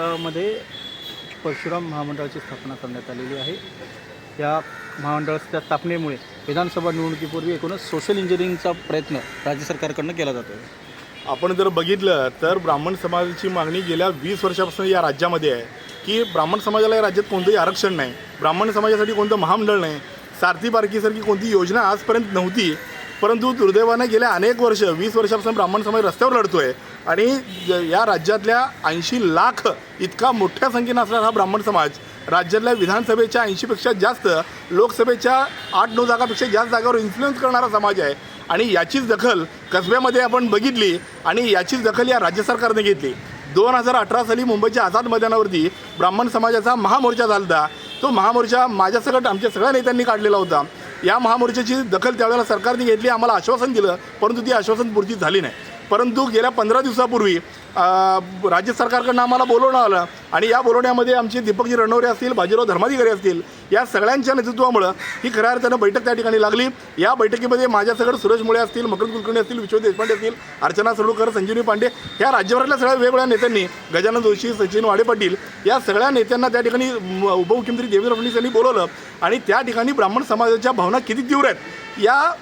महामंडळामध्ये परशुराम महामंडळाची स्थापना करण्यात आलेली आहे. या महामंडळाच्या स्थापनेमुळे विधानसभा निवडणुकीपूर्वी एकूणच सोशल इंजिनिअरिंगचा प्रयत्न राज्य सरकारकडनं केला जातो आपण जर बघितलं तर ब्राह्मण समाजाची मागणी गेल्या वीस वर्षापासून या राज्यामध्ये आहे. की ब्राह्मण समाजाला या राज्यात कोणतंही आरक्षण नाही. ब्राह्मण समाजासाठी कोणतं महामंडळ नाही. सारथी बारकीसारखी कोणती योजना आजपर्यंत नव्हती. परंतु दुर्दैवाने गेल्या अनेक वर्ष वीस वर्षापासून ब्राह्मण समाज रस्त्यावर लढतोय आणि ज- या राज्यातल्या ऐंशी लाख इतका मोठ्या संख्येनं असणारा हा ब्राह्मण समाज राज्यातल्या विधानसभेच्या ऐंशीपेक्षा जास्त लोकसभेच्या आठ नऊ जागापेक्षा जास्त जागावर इन्फ्लुएन्स करणारा समाज आहे. आणि याचीच दखल कसब्यामध्ये आपण बघितली आणि याचीच दखल या राज्य सरकारने घेतली. दोन हजार अठरा साली मुंबईच्या आझाद मैदानावरती ब्राह्मण समाजाचा महामोर्चा झाला होता तो महामोर्चा माझ्यासकट आमच्या सगळ्या नेत्यांनी काढलेला होता. या महामोर्चाची दखल त्यावेळेला सरकारने घेतली आम्हाला आश्वासन दिलं परंतु ती आश्वासन पूर्ती झाली नाही. परंतु गेल्या पंधरा दिवसापूर्वी राज्य सरकारकडनं आम्हाला बोलवणं आलं आणि या बोलवण्यामध्ये आमचे दीपकजी रणवरे असतील बाजीराव धर्माधिकारी असतील या सगळ्यांच्या नेतृत्वामुळं ही खऱ्या अर्थानं बैठक त्या ठिकाणी लागली. या बैठकीमध्ये माझ्यासकट सुरेश मुळे असतील मकरंद कुलकर्णी असतील विश्व देशपांडे असतील अर्चना सडूकर संजीवनी पांडे या राज्यभरातल्या सगळ्या वेगवेगळ्या नेत्यांनी गजानन जोशी सचिन वाडे पाटील या सगळ्या नेत्यांना त्या ठिकाणी उपमुख्यमंत्री देवेंद्र फडणवीस यांनी बोलवलं. आणि त्या ठिकाणी ब्राह्मण समाजाच्या भावना किती तीव्र आहेत या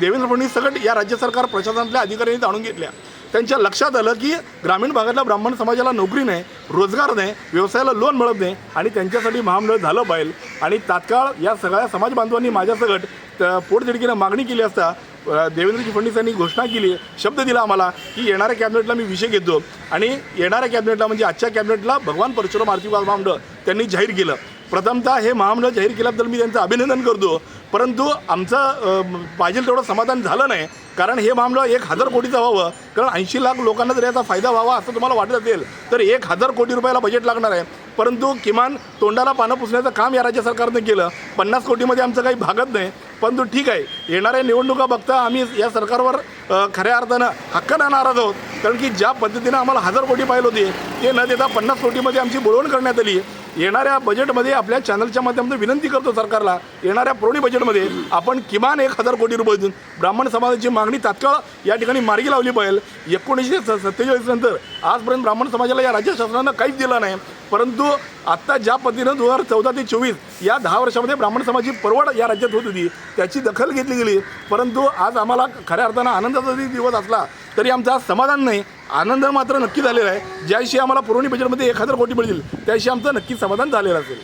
देवेंद्र फडणवीस सकट या राज्य सरकार प्रशासनातल्या अधिकाऱ्यांनी जाणून घेतल्या. त्यांच्या लक्षात आलं की ग्रामीण भागातल्या ब्राह्मण समाजाला नोकरी नाही रोजगार नाही व्यवसायाला लोन मिळत नाही आणि त्यांच्यासाठी महामंडळ झालं पाहिजे. आणि तात्काळ या सगळ्या समाज बांधवांनी माझ्यासकट त- पोटतिडकीनं मागणी केली असता देवेंद्रजी फडणवीस यांनी घोषणा केली शब्द दिला आम्हाला की येणाऱ्या कॅबिनेटला मी विषय घेतो. आणि येणाऱ्या कॅबिनेटला म्हणजे आजच्या कॅबिनेटला भगवान परशुराम आर्थिक महामंडळ त्यांनी जाहीर केलं. प्रथमतः हे महामंडळ जाहीर केल्याबद्दल मी त्यांचं अभिनंदन करतो. परंतु आमचं पाहिजे तेवढं समाधान झालं नाही. कारण हे महामंडळ एक हजार कोटीचं व्हावं. कारण ऐंशी लाख लोकांना जर याचा फायदा व्हावा असं तुम्हाला वाटत असेल तर एक हजार कोटी रुपयाला बजेट लागणार आहे. परंतु किमान तोंडाला पानं पुसण्याचं काम या राज्य सरकारनं केलं. पन्नास कोटीमध्ये आमचं काही भागत नाही. परंतु ठीक आहे. येणाऱ्या निवडणुका बघता आम्ही या सरकारवर खऱ्या अर्थानं हक्कानं नाराज आहोत. कारण की ज्या पद्धतीनं आम्हाला हजार कोटी पाहिजे होती ते न देता पन्नास कोटीमध्ये आमची बोलवण करण्यात आली. येणाऱ्या बजेटमध्ये आपल्या चॅनलच्या माध्यमातून विनंती करतो सरकारला येणाऱ्या पुरवणी बजेटमध्ये आपण किमान एक हजार कोटी रुपये देऊन ब्राह्मण समाजाची मागणी तात्काळ या ठिकाणी मार्गी लावली पाहिजे. एकोणीसशे स सत्तेचाळीस नंतर आजपर्यंत ब्राह्मण समाजाला या राज्य शासनानं काहीच दिलं नाही. परंतु आत्ता ज्या पद्धतीनं दोन हजार चौदा ते चोवीस या दहा वर्षामध्ये ब्राह्मण समाजाची परवड या राज्यात होत होती त्याची दखल घेतली गेली. परंतु आज आम्हाला खऱ्या अर्थानं आनंदाचा जरी दिवस असला तरी आमचा आज समाधान नाही. आनंद मात्र नक्की झालेला आहे. ज्याविषयी आम्हाला पुरवणी बजेटमध्ये एक हजार कोटी मिळतील त्याविषयी आमचं नक्की समाधान झालेलं असेल.